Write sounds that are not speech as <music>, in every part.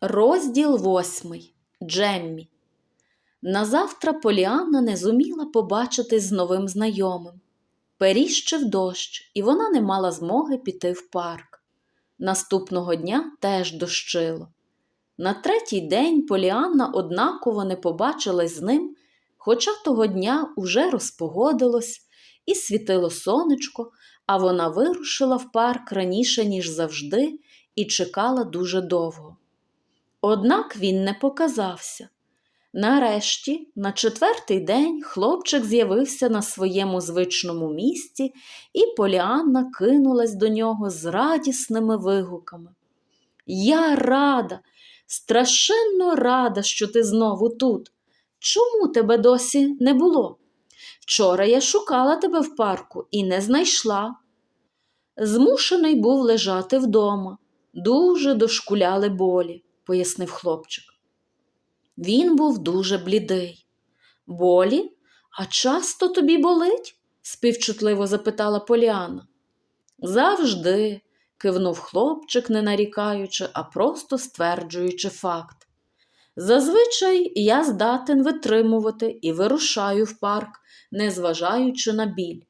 Розділ восьмий. Джеммі. Назавтра Поліанна не зуміла побачитись з новим знайомим. Періщив дощ, і вона не мала змоги піти в парк. Наступного дня теж дощило. На третій день Поліанна однаково не побачилась з ним, хоча того дня уже розпогодилось і світило сонечко, а вона вирушила в парк раніше, ніж завжди, і чекала дуже довго. Однак він не показався. Нарешті, на четвертий день, хлопчик з'явився на своєму звичному місці, і Поліанна кинулась до нього з радісними вигуками. Я рада, страшенно рада, що ти знову тут. Чому тебе досі не було? Вчора я шукала тебе в парку і не знайшла. Змушений був лежати вдома. Дуже дошкуляли болі, пояснив хлопчик. Він був дуже блідий. Болі? А часто тобі болить? співчутливо запитала Поліана. Завжди, кивнув хлопчик, не нарікаючи, а просто стверджуючи факт. Зазвичай я здатен витримувати і вирушаю в парк, незважаючи на біль.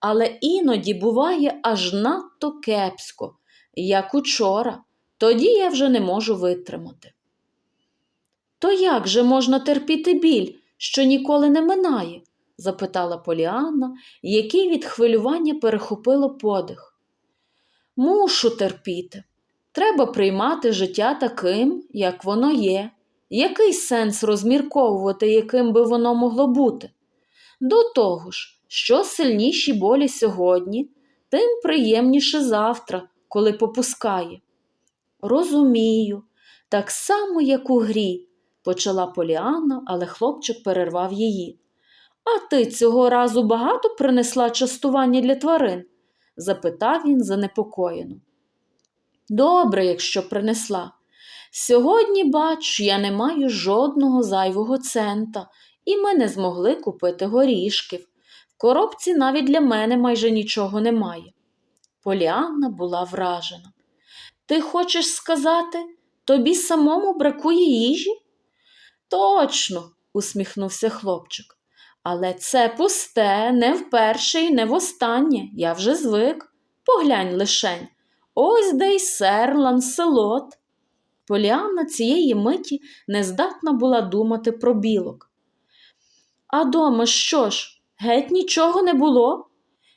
Але іноді буває аж надто кепсько, як учора, тоді я вже не можу витримати. То як же можна терпіти біль, що ніколи не минає? запитала Поліанна, який від хвилювання перехопило подих. Мушу терпіти. Треба приймати життя таким, як воно є. Який сенс розмірковувати, яким би воно могло бути? До того ж, що сильніші болі сьогодні, тим приємніше завтра, коли попускає. Розумію, так само, як у грі, почала Поліанна, але хлопчик перервав її. А ти цього разу багато принесла частування для тварин? запитав він занепокоєно. Добре, якщо принесла. Сьогодні, бач, я не маю жодного зайвого цента, і ми не змогли купити горішків. В коробці навіть для мене майже нічого немає. Поліанна була вражена. Ти хочеш сказати, тобі самому бракує їжі? Точно, усміхнувся хлопчик. Але це пусте, не вперше і не востаннє. Я вже звик. Поглянь лишень. Ось де й сер Ланселот. Поліанна цієї миті не здатна була думати про білок. А дома що ж, геть нічого не було?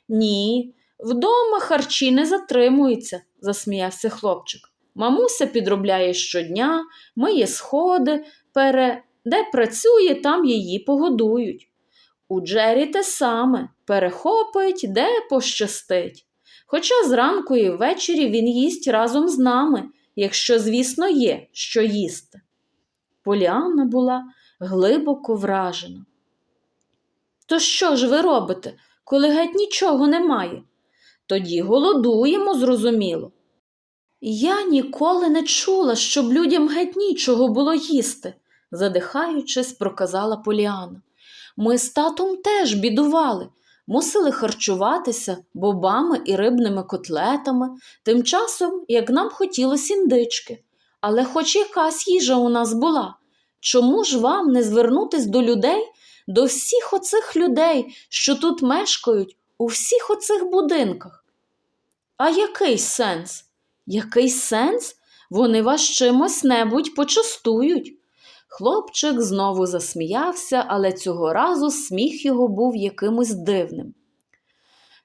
Ні, вдома харчі не затримуються, засміявся хлопчик. Мамуся підробляє щодня, миє сходи, пере... де працює, там її погодують. У Джері те саме перехопить, де пощастить. Хоча зранку і ввечері він їсть разом з нами, якщо, звісно, є, що їсти. Поліанна була глибоко вражена. То що ж ви робите, коли геть нічого немає? Тоді голодуємо, зрозуміло. Я ніколи не чула, щоб людям геть нічого було їсти, задихаючись, проказала Поліана. Ми з татом теж бідували, мусили харчуватися бобами і рибними котлетами, тим часом, як нам хотілося індички. Але хоч якась їжа у нас була. Чому ж вам не звернутись до людей, до всіх оцих людей, що тут мешкають, у всіх оцих будинках? А який сенс? Який сенс? Вони вас чимось небудь почастують. Хлопчик знову засміявся, але цього разу сміх його був якимось дивним.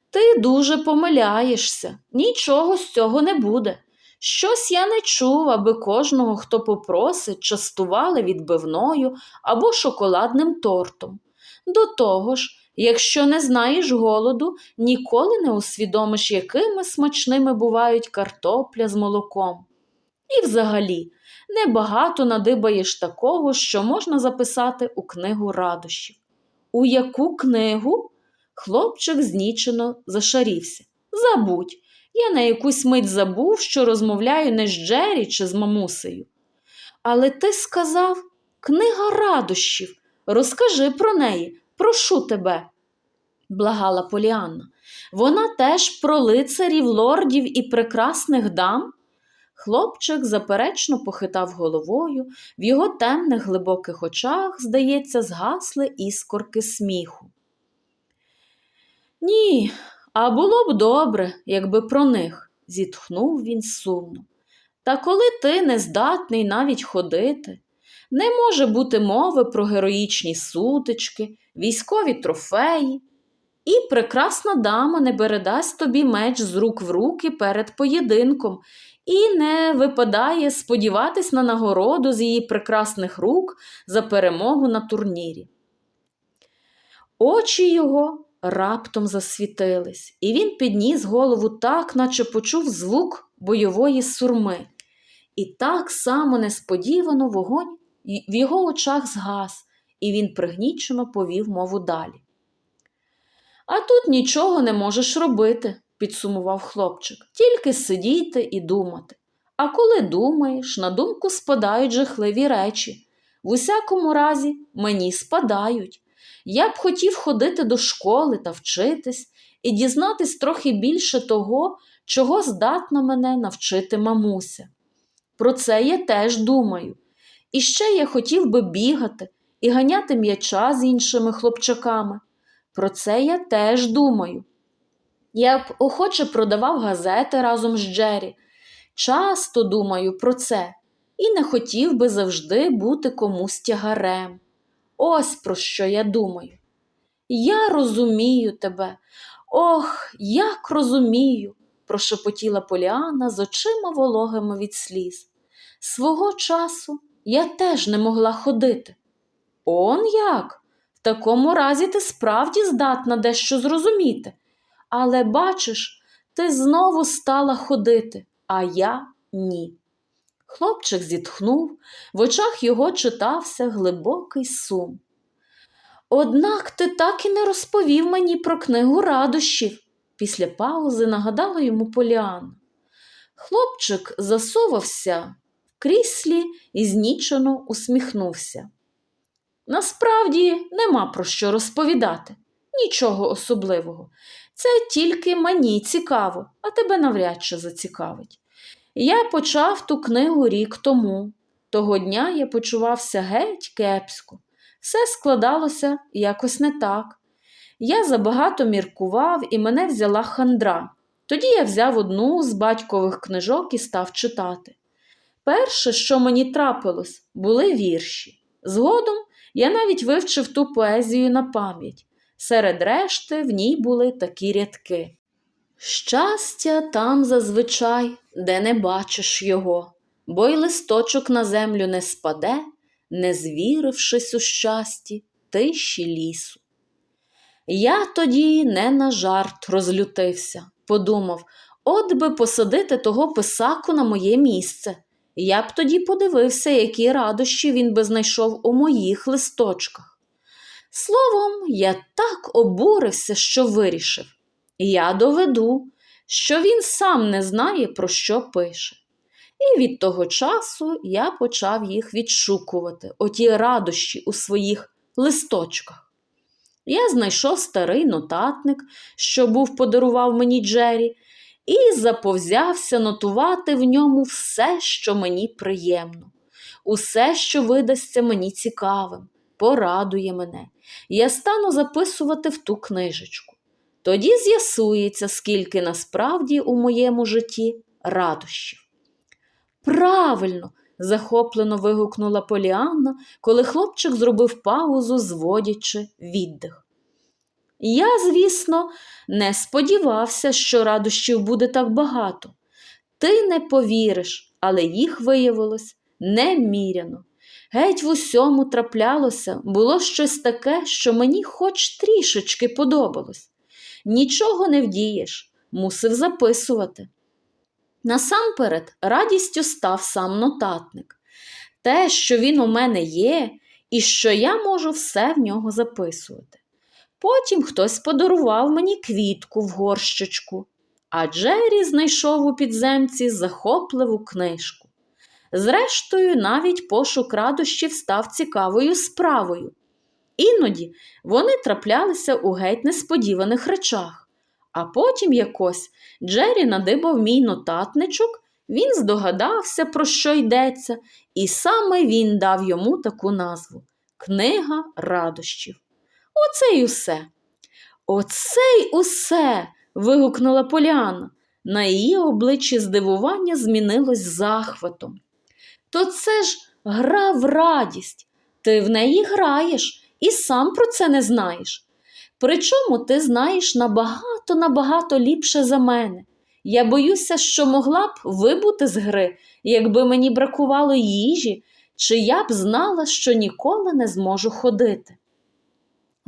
Ти дуже помиляєшся, нічого з цього не буде. Щось я не чув, аби кожного, хто попросить, частували відбивною або шоколадним тортом. До того ж, якщо не знаєш голоду, ніколи не усвідомиш, якими смачними бувають картопля з молоком. І взагалі, небагато надибаєш такого, що можна записати у книгу радощів. У яку книгу? Хлопчик знічено зашарівся. Забудь, я на якусь мить забув, що розмовляю не з Джері чи з мамусею. Але ти сказав книга радощів. Розкажи про неї, прошу тебе, благала Поліанна. Вона теж про лицарів, лордів і прекрасних дам. Хлопчик заперечно похитав головою, в його темних глибоких очах, здається, згасли іскорки сміху. Ні, а було б добре, якби про них, зітхнув він сумно. Та коли ти не здатний навіть ходити, не може бути мови про героїчні сутички, військові трофеї, і прекрасна дама не передасть тобі меч з рук в руки перед поєдинком і не випадає сподіватись на нагороду з її прекрасних рук за перемогу на турнірі. Очі його раптом засвітились, і він підніс голову так, наче почув звук бойової сурми. І так само несподівано вогонь в його очах згас, і він пригнічено повів мову далі. А тут нічого не можеш робити, підсумував хлопчик, тільки сидіти і думати. А коли думаєш, на думку спадають жахливі речі. В усякому разі, мені спадають. Я б хотів ходити до школи та вчитись і дізнатись трохи більше того, чого здатна мене навчити мамуся. Про це я теж думаю. І ще я хотів би бігати і ганяти м'яча з іншими хлопчаками. Про це я теж думаю. Я б охоче продавав газети разом з Джері. Часто думаю про це і не хотів би завжди бути комусь тягарем. Ось про що я думаю. Я розумію тебе, ох, як розумію, прошепотіла Поліана з очима вологими від сліз. Свого часу я теж не могла ходити. Он як? В такому разі ти справді здатна дещо зрозуміти. Але бачиш, ти знову стала ходити, а я ні. Хлопчик зітхнув, в очах його читався глибокий сум. Однак ти так і не розповів мені про книгу радощів, після паузи нагадала йому Поліана. Хлопчик засовався кріслі і знічено усміхнувся. Насправді нема про що розповідати, нічого особливого. Це тільки мені цікаво, а тебе навряд чи зацікавить. Я почав ту книгу рік тому. Того дня я почувався геть кепсько. Все складалося якось не так. Я забагато міркував і мене взяла хандра. Тоді я взяв одну з батькових книжок і став читати. Перше, що мені трапилось, були вірші. Згодом я навіть вивчив ту поезію на пам'ять. Серед решти в ній були такі рядки. Щастя там зазвичай, де не бачиш його, бо й листочок на землю не спаде, не звірившись у щасті тиші лісу. Я тоді не на жарт розлютився, подумав, от би посадити того писаку на моє місце. Я б тоді подивився, які радощі він би знайшов у моїх листочках. Словом, я так обурився, що вирішив. Я доведу, що він сам не знає, про що пише. І від того часу я почав їх відшукувати, оті радощі у своїх листочках. Я знайшов старий нотатник, що був подарував мені Джері, і заповзявся нотувати в ньому все, що мені приємно, усе, що видасться мені цікавим, порадує мене. Я стану записувати в ту книжечку. Тоді з'ясується, скільки насправді у моєму житті радощів. Правильно, захоплено вигукнула Поліанна, коли хлопчик зробив паузу, зводячи віддих. Я, звісно, не сподівався, що радощів буде так багато. Ти не повіриш, але їх виявилось неміряно. Геть в усьому траплялося, було щось таке, що мені хоч трішечки подобалось. Нічого не вдієш, мусив записувати. Насамперед, радістю став сам нотатник. Те, що він у мене є, і що я можу все в нього записувати. Потім хтось подарував мені квітку в горщичку, а Джері знайшов у підземці захопливу книжку. Зрештою, навіть пошук радощів став цікавою справою. Іноді вони траплялися у геть несподіваних речах, а потім якось Джері надибав мій нотатничок, Він здогадався, про що йдеться, і саме він дав йому таку назву Книга радощів. Оце й усе. Оце й усе. вигукнула Поліана. На її обличчі здивування змінилось захватом. То це ж гра в радість. Ти в неї граєш і сам про це не знаєш. Причому ти знаєш набагато набагато ліпше за мене. Я боюся, що могла б вибути з гри, якби мені бракувало їжі, чи я б знала, що ніколи не зможу ходити.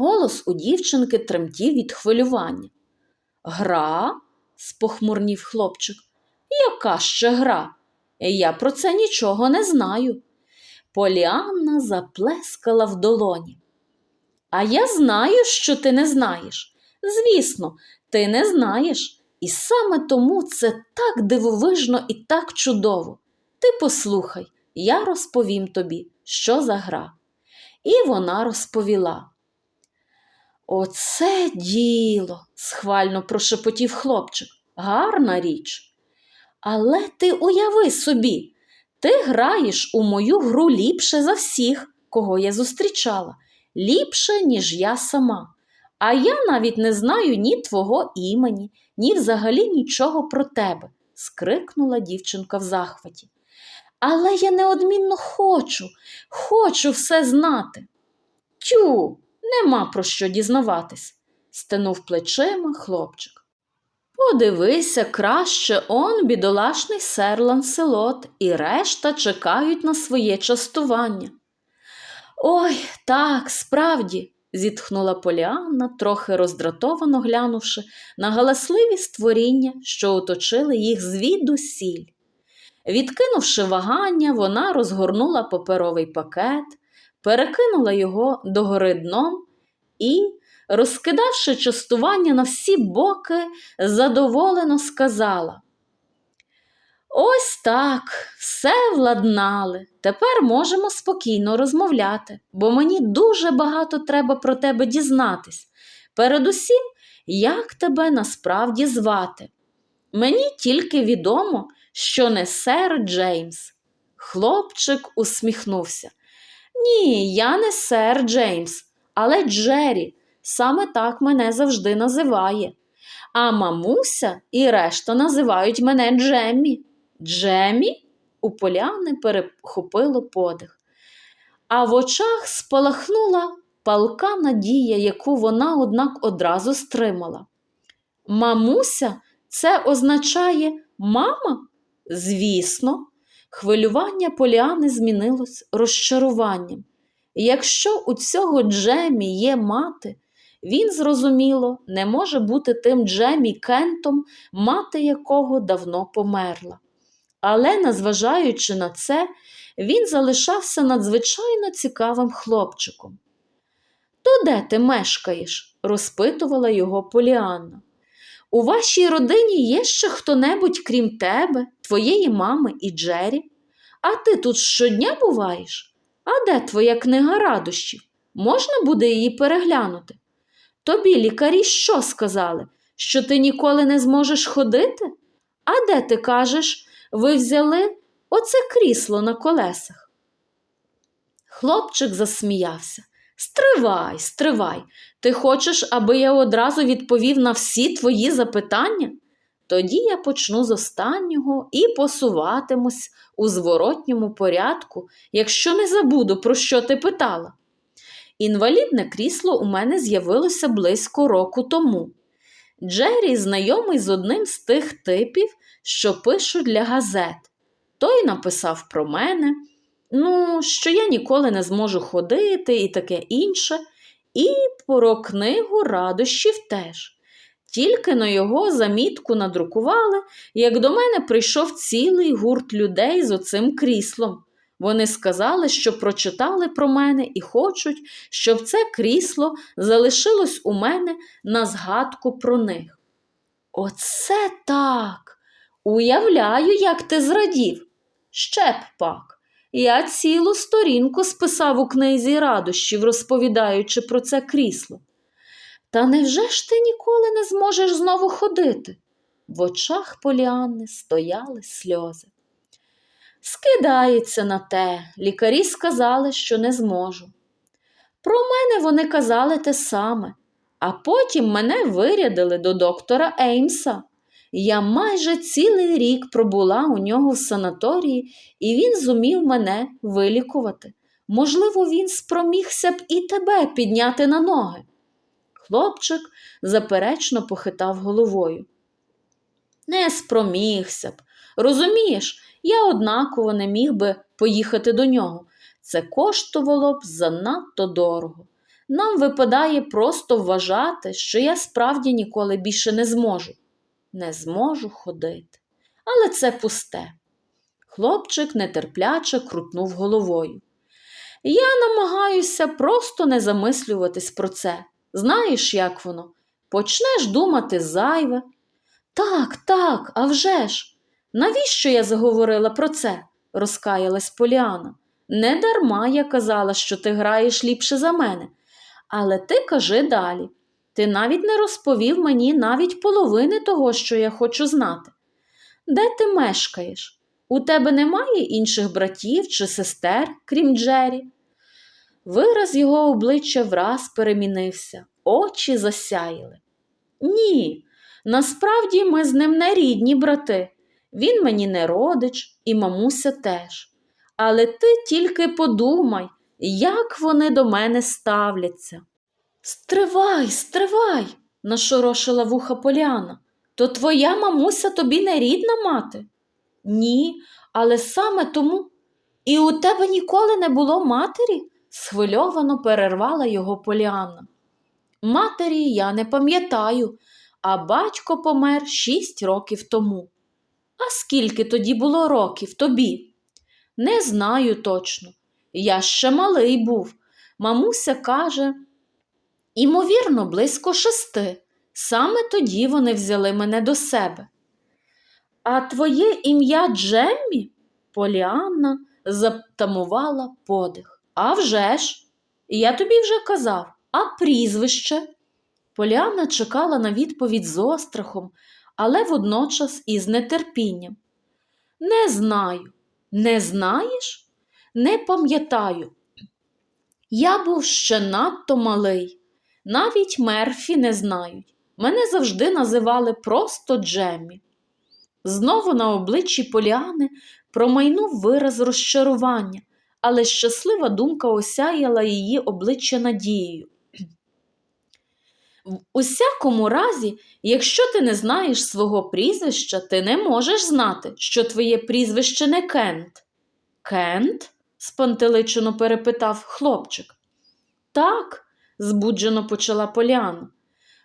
Голос у дівчинки тремтів від хвилювання. Гра? спохмурнів хлопчик. Яка ще гра? Я про це нічого не знаю. Поліанна заплескала в долоні. А я знаю, що ти не знаєш. Звісно, ти не знаєш. І саме тому це так дивовижно і так чудово. Ти послухай, я розповім тобі, що за гра. І вона розповіла. Оце діло, схвально прошепотів хлопчик. Гарна річ. Але ти уяви собі, ти граєш у мою гру ліпше за всіх, кого я зустрічала, ліпше, ніж я сама. А я навіть не знаю ні твого імені, ні взагалі нічого про тебе, скрикнула дівчинка в захваті. Але я неодмінно хочу, хочу все знати. Тю, нема про що дізнаватись, стенув плечима хлопчик. Подивися краще он бідолашний сер Ланселот і решта чекають на своє частування. Ой, так, справді, зітхнула Поліанна, трохи роздратовано глянувши на галасливі створіння, що оточили їх звідусіль. Відкинувши вагання, вона розгорнула паперовий пакет, перекинула його догори дном і, розкидавши частування на всі боки, задоволено сказала. Ось так, все владнали. Тепер можемо спокійно розмовляти, бо мені дуже багато треба про тебе дізнатись. Передусім, як тебе насправді звати. Мені тільки відомо, що не сер Джеймс. Хлопчик усміхнувся. Ні, я не сер Джеймс, але Джері. Саме так мене завжди називає. А мамуся і решта називають мене Джеммі. Джемі? У поляни перехопило подих. А в очах спалахнула палка надія, яку вона, однак, одразу стримала. Мамуся, це означає мама? Звісно, хвилювання Поліани змінилось розчаруванням. Якщо у цього Джемі є мати, він, зрозуміло, не може бути тим Джемі Кентом, мати якого давно померла. Але, незважаючи на це, він залишався надзвичайно цікавим хлопчиком. То де ти мешкаєш? розпитувала його Поліанна. У вашій родині є ще хто-небудь, крім тебе, твоєї мами і Джері? А ти тут щодня буваєш? А де твоя книга радощів? Можна буде її переглянути? Тобі лікарі що сказали? Що ти ніколи не зможеш ходити? А де ти кажеш, ви взяли оце крісло на колесах? Хлопчик засміявся. Стривай, стривай. Ти хочеш, аби я одразу відповів на всі твої запитання? Тоді я почну з останнього і посуватимусь у зворотньому порядку, якщо не забуду, про що ти питала. Інвалідне крісло у мене з'явилося близько року тому. Джері знайомий з одним з тих типів, що пишуть для газет. Той написав про мене, ну, що я ніколи не зможу ходити і таке інше, і про книгу радощів теж. Тільки на його замітку надрукували, як до мене прийшов цілий гурт людей з оцим кріслом. Вони сказали, що прочитали про мене і хочуть, щоб це крісло залишилось у мене на згадку про них. Оце так. Уявляю, як ти зрадів. Ще б пак. Я цілу сторінку списав у книзі радощів, розповідаючи про це крісло. Та невже ж ти ніколи не зможеш знову ходити? В очах Поліанни стояли сльози. Скидається на те, лікарі сказали, що не зможу. Про мене вони казали те саме, а потім мене вирядили до доктора Еймса. Я майже цілий рік пробула у нього в санаторії, і він зумів мене вилікувати. Можливо, він спромігся б і тебе підняти на ноги. Хлопчик заперечно похитав головою. Не спромігся б. Розумієш, я однаково не міг би поїхати до нього. Це коштувало б занадто дорого. Нам випадає просто вважати, що я справді ніколи більше не зможу. Не зможу ходити. Але це пусте. Хлопчик нетерпляче крутнув головою. Я намагаюся просто не замислюватись про це. Знаєш, як воно? Почнеш думати зайве. Так, так, а вже ж. Навіщо я заговорила про це? розкаялась Поліана. Не дарма я казала, що ти граєш ліпше за мене. Але ти кажи далі. Ти навіть не розповів мені навіть половини того, що я хочу знати. Де ти мешкаєш? У тебе немає інших братів чи сестер, крім Джері? Вираз його обличчя враз перемінився, очі засяяли. Ні, насправді ми з ним не рідні брати. Він мені не родич, і мамуся теж. Але ти тільки подумай, як вони до мене ставляться. Стривай, стривай, нашорошила вуха Поляна. То твоя мамуся тобі не рідна мати? Ні, але саме тому. І у тебе ніколи не було матері? схвильовано перервала його Поліанна. Матері я не пам'ятаю, а батько помер шість років тому. А скільки тоді було років тобі? Не знаю точно. Я ще малий був. Мамуся каже, імовірно, близько шести. Саме тоді вони взяли мене до себе. А твоє ім'я Джеммі? Поліанна затамувала подих. «А вже ж! Я тобі вже казав, а прізвище? Поліанна чекала на відповідь з острахом, але водночас із нетерпінням. Не знаю. Не знаєш? Не пам'ятаю. Я був ще надто малий. Навіть мерфі не знають. Мене завжди називали просто Джеммі. Знову на обличчі Поліани промайнув вираз розчарування, але щаслива думка осяяла її обличчя надією. В усякому разі, якщо ти не знаєш свого прізвища, ти не можеш знати, що твоє прізвище не Кент. Кент? спантеличено перепитав хлопчик. Так, збуджено почала Поляна.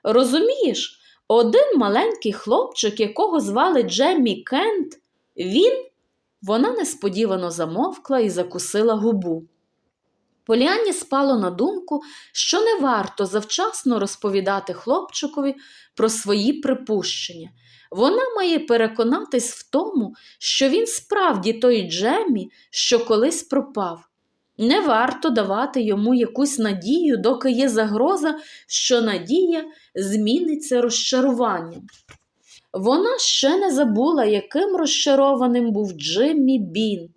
Розумієш, один маленький хлопчик, якого звали Джеммі Кент, він. Вона несподівано замовкла і закусила губу. Поліані спало на думку, що не варто завчасно розповідати хлопчикові про свої припущення. Вона має переконатись в тому, що він справді той Джемі, що колись пропав. Не варто давати йому якусь надію, доки є загроза, що надія зміниться розчаруванням. Вона ще не забула, яким розчарованим був Джиммі Бін,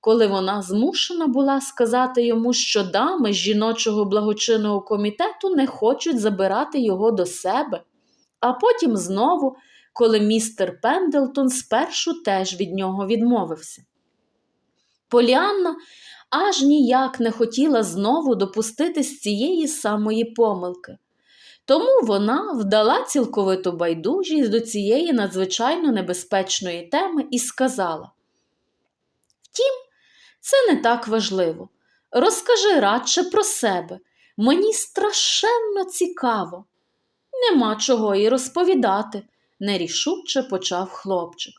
коли вона змушена була сказати йому, що дами жіночого благочинного комітету не хочуть забирати його до себе, а потім знову, коли містер Пендлтон спершу теж від нього відмовився. Поліанна аж ніяк не хотіла знову допуститись цієї самої помилки. Тому вона вдала цілковиту байдужість до цієї надзвичайно небезпечної теми і сказала: Втім, це не так важливо. Розкажи радше про себе. Мені страшенно цікаво. Нема чого і розповідати, нерішуче почав хлопчик.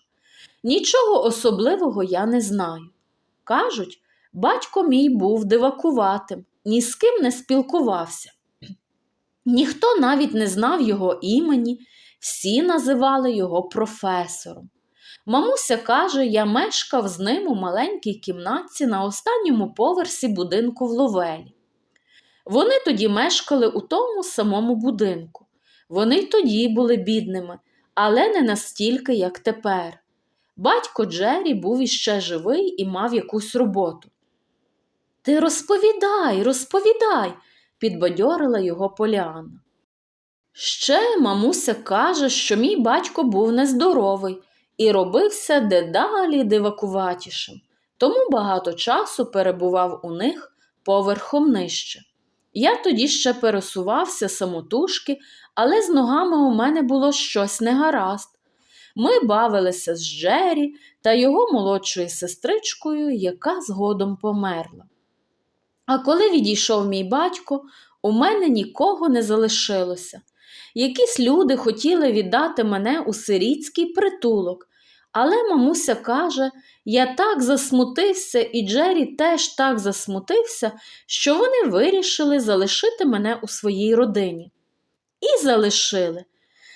Нічого особливого я не знаю. Кажуть, батько мій був дивакуватим, ні з ким не спілкувався. Ніхто навіть не знав його імені, всі називали його професором. Мамуся каже, я мешкав з ним у маленькій кімнатці на останньому поверсі будинку в Ловелі. Вони тоді мешкали у тому самому будинку. Вони й тоді були бідними, але не настільки, як тепер. Батько Джері був іще живий і мав якусь роботу. Ти розповідай, розповідай, підбадьорила його Поліана. Ще мамуся каже, що мій батько був нездоровий і робився дедалі дивакуватішим, тому багато часу перебував у них поверхом нижче. Я тоді ще пересувався самотужки, але з ногами у мене було щось негаразд. Ми бавилися з Джері та його молодшою сестричкою, яка згодом померла. А коли відійшов мій батько, у мене нікого не залишилося. Якісь люди хотіли віддати мене у сирітський притулок, але мамуся каже, я так засмутився, і Джері теж так засмутився, що вони вирішили залишити мене у своїй родині. І залишили.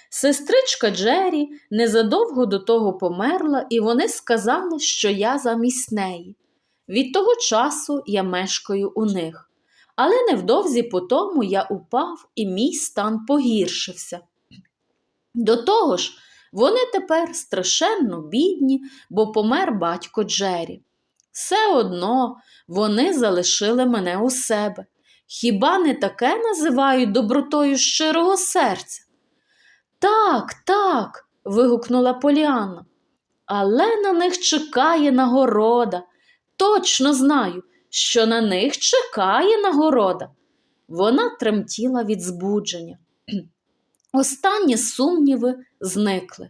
Сестричка Джері незадовго до того померла, і вони сказали, що я замість неї. Від того часу я мешкаю у них. Але невдовзі по тому я упав і мій стан погіршився. До того ж, вони тепер страшенно бідні, бо помер батько Джері. Все одно вони залишили мене у себе. Хіба не таке називають добротою щирого серця? Так, так. вигукнула Поліанна. Але на них чекає нагорода. Точно знаю, що на них чекає нагорода. Вона тремтіла від збудження. <clears throat> Останні сумніви зникли.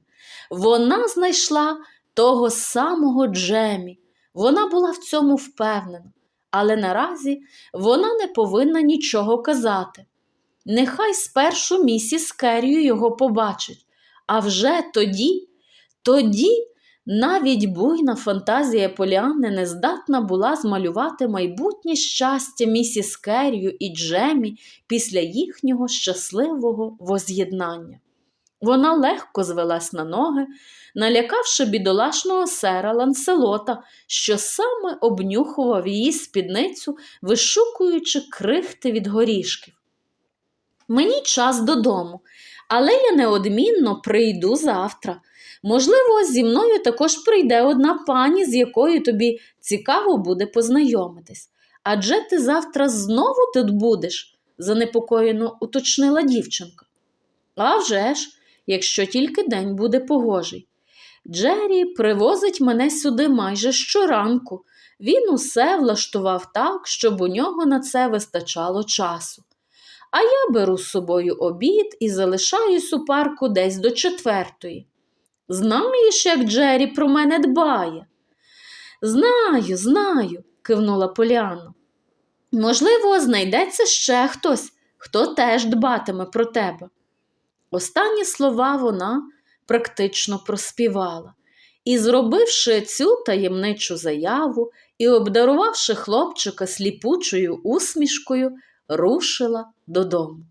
Вона знайшла того самого Джемі. Вона була в цьому впевнена, але наразі вона не повинна нічого казати. Нехай спершу місіс Керрію його побачить, а вже тоді, тоді навіть буйна фантазія Поліанни не здатна була змалювати майбутнє щастя місіс Керрію і Джемі після їхнього щасливого воз'єднання. Вона легко звелась на ноги, налякавши бідолашного сера Ланселота, що саме обнюхував її спідницю, вишукуючи крихти від горішків. Мені час додому, але я неодмінно прийду завтра. Можливо, зі мною також прийде одна пані, з якою тобі цікаво буде познайомитись. Адже ти завтра знову тут будеш, занепокоєно уточнила дівчинка. «А вже ж, якщо тільки день буде погожий. Джері привозить мене сюди майже щоранку. Він усе влаштував так, щоб у нього на це вистачало часу. А я беру з собою обід і залишаюсь у парку десь до четвертої. Знаєш, як Джері про мене дбає? Знаю, знаю, кивнула Поліанна. Можливо, знайдеться ще хтось, хто теж дбатиме про тебе. Останні слова вона практично проспівала. І, зробивши цю таємничу заяву і обдарувавши хлопчика сліпучою усмішкою, рушила додому.